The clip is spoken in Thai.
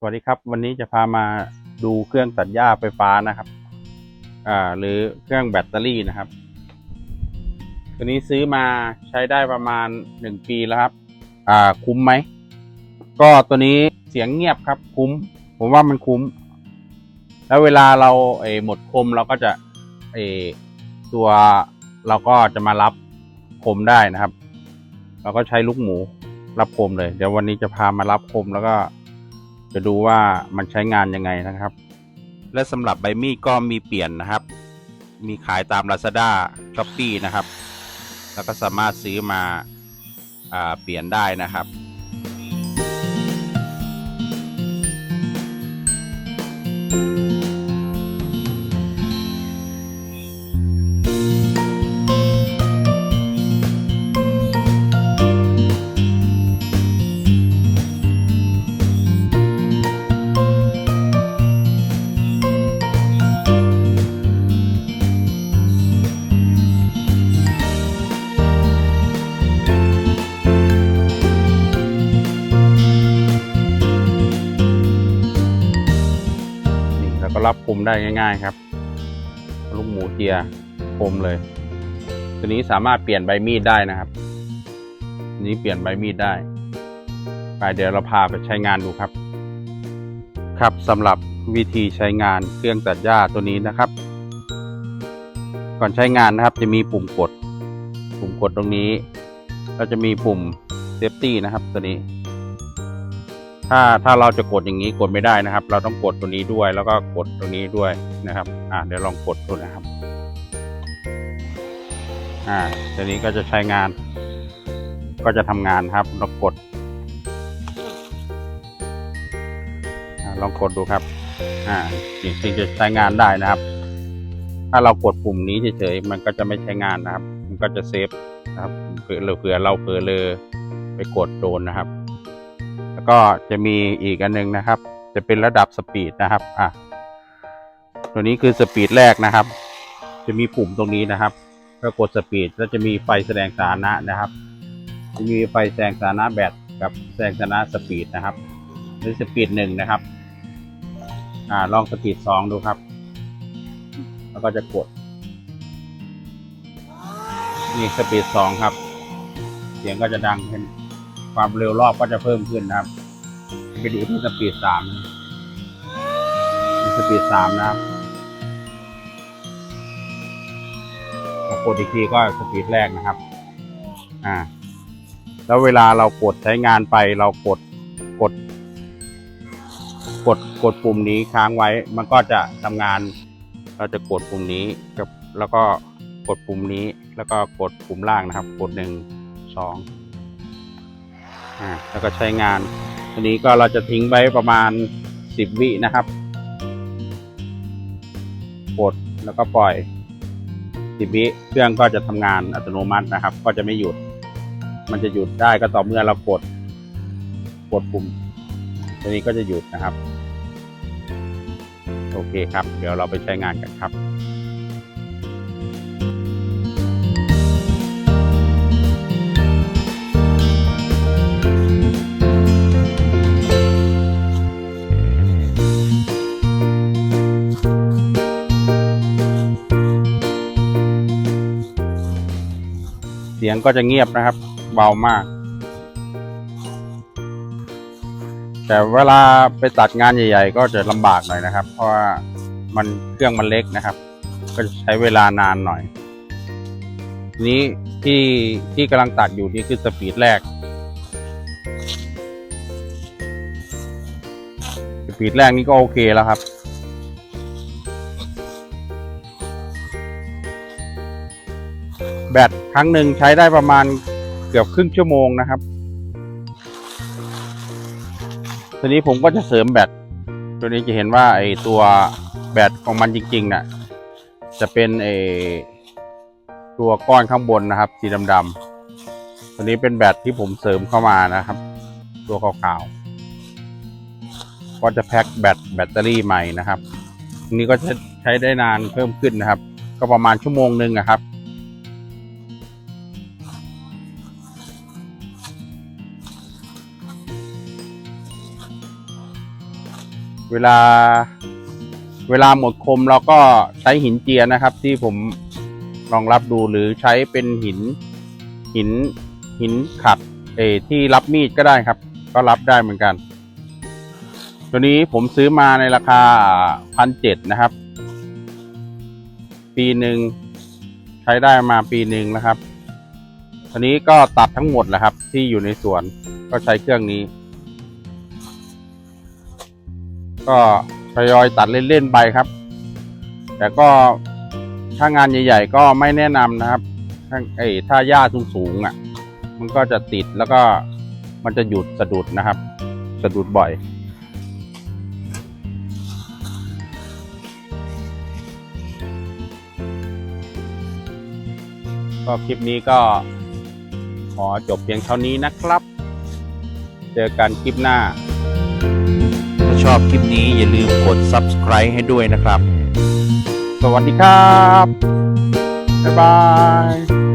สวัสดีครับ วันนี้จะพามาดูเครื่องตัดหญ้าไฟฟ้านะครับ อ่า หรือเครื่องแบตเตอรี่นะครับ ตัวนี้ซื้อมาใช้ได้ประมาณหนึ่งปีแล้วครับ อ่า คุ้มไหม ก็ตัวนี้เสียงเงียบครับ คุ้ม ผมว่ามันคุ้ม แล้วเวลาเราเออหมดคมเราก็จะเออตัวเราก็จะมารับคมได้นะครับ เราก็ใช้ลูกหมูรับคมเลย เดี๋ยววันนี้จะพามารับคมแล้วก็ จะดูว่ามันใช้งานยังไงนะครับ และสำหรับใบมีดก็มีเปลี่ยนนะครับ มีขายตาม Lazada s h o p e e นะครับ แล้วก็สามารถซื้อมาอ่าเปลี่ยนได้นะครับ รับคมได้ง่าย ๆ ครับ ลูกหมูเทียร์คมเลย ตัวนี้สามารถเปลี่ยนใบมีดได้นะครับนี้เปลี่ยนใบมีดได้ ไปเดี๋ยวเราพาไปใช้งานดูครับ ครับสำหรับวิธีใช้งานเครื่องตัดหญ้าตัวนี้นะครับ ก่อนใช้งานนะครับ จะมีปุ่มกด ปุ่มกดตรงนี้ เราจะมีปุ่มเซฟตี้นะครับ ตัวนี้ ถ้าถ้าเราจะกดอย่างนี้กดไม่ได้นะครับ เราต้องกดตัวนี้ด้วย แล้วก็กดตรงนี้ด้วยนะครับ อ่าเดี๋ยวลองกดดูนะครับ อ่าตัวนี้ก็จะใช้งาน ก็จะทำงานครับเรากดลองกดดูครับ อ่าจริงๆจะใช้งานได้นะครับ ถ้าเรากดปุ่มนี้เฉยๆมันก็จะไม่ใช้งานนะครับ มันก็จะเซฟนะครับเผื่อเผื่อเราเผลอเลยไปกดโดนนะครับ ก็จะมีอีกอันหนึงนะครับ จะเป็นระดับสปีดนะครับอะตัวนี้คือสปีดแรกนะครับ จะมีปุ่มตรงนี้นะครับก็กดสปีดแล้วจะมีไฟแสดงสถานะนะครับจะมีไฟแสดงสถานะแบตกับแสดงสถานะสปีดนะครับหรือสปีดหนึ่งนะครับอ่าลองสปีดสองดูครับ แล้วก็จะกดนี่สปีดสองครับ เสียงก็จะดังขึ้น ความเร็วรอบก็จะเพิ่มขึ้นนะครับ ไปดูที่สปีดสามสปีดสามนะครับกดอีกทีก็สปีดแรกนะครับ อ่า แล้วเวลาเรากดใช้งานไปเรากดกด กดกดปุ่มนี้ค้างไว้ มันก็จะทำงาน เราจะกดปุ่มนี้กับแล้วก็กดปุ่มนี้แล้วก็กดปุ่มล่างนะครับ กดหนึ่งสอง อ่าแล้วก็ใช้งาน อันนี้ก็เราจะทิ้งไว้ประมาณสิบวินะครับ กดแล้วก็ปล่อยสิบวิเครื่องก็จะทำงานอัตโนมัตินะครับ ก็จะไม่หยุด มันจะหยุดได้ก็ต่อเมื่อเรากด กดปุ่ม ตัวนี้ก็จะหยุดนะครับ โอเคครับ เดี๋ยวเราไปใช้งานกันครับ เสียงก็จะเงียบนะครับ เบามาก แต่เวลาไปตัดงานใหญ่ ๆ ก็จะลำบากหน่อยนะครับ เพราะว่ามันเครื่องมันเล็กนะครับ ก็จะใช้เวลานานหน่อย นี้ที่ที่กำลังตัดอยู่นี่คือสปีดแรกสปีดแรกนี่ก็โอเคแล้วครับ แบตครั้งหนึ่งใช้ได้ประมาณเกือบครึ่งชั่วโมงนะครับทีนี้ผมก็จะเสริมแบตตัวนี้จะเห็นว่าไอตัวแบตของมันจริงๆน่ะจะเป็นไอตัวก้อนข้างบนนะครับ สีดำๆตัวนี้เป็นแบตที่ผมเสริมเข้ามานะครับ ตัวขาวๆก็จะแพ็คแบตแบตเตอรี่ใหม่นะครับนนี้ก็จะใช้ได้นานเพิ่มขึ้นนะครับ ก็ประมาณชั่วโมงหนึ่งนะครับ เวลา เวลาหมดคมเราก็ใช้หินเจียนะครับ ที่ผมลองรับดูหรือใช้เป็นหิน หินหินขัดเอที่รับมีดก็ได้ครับ ก็รับได้เหมือนกัน ตัวนี้ผมซื้อมาในราคาพันเจ็ดนะครับ ปีหนึ่งใช้ได้มาปีหนึ่งนะครับตัวนี้ก็ตัดทั้งหมดแหละครับ ที่อยู่ในสวนก็ใช้เครื่องนี้ ก็ทยอยตัดเล่นๆไปครับ แต่ก็ถ้างานใหญ่ๆก็ไม่แนะนำนะครับถ้าไอ้ถ้าหญ้าสูงๆอะ มันก็จะติดแล้วก็มันจะหยุดสะดุดนะครับ สะดุดบ่อยก็คลิปนี้ก็ขอจบเพียงเท่านี้นะครับ เจอกันคลิปหน้าถ้า ชอบคลิปนี้อย่าลืมกด subscribe ให้ด้วยนะครับ สวัสดีครับ บ๊ายบาย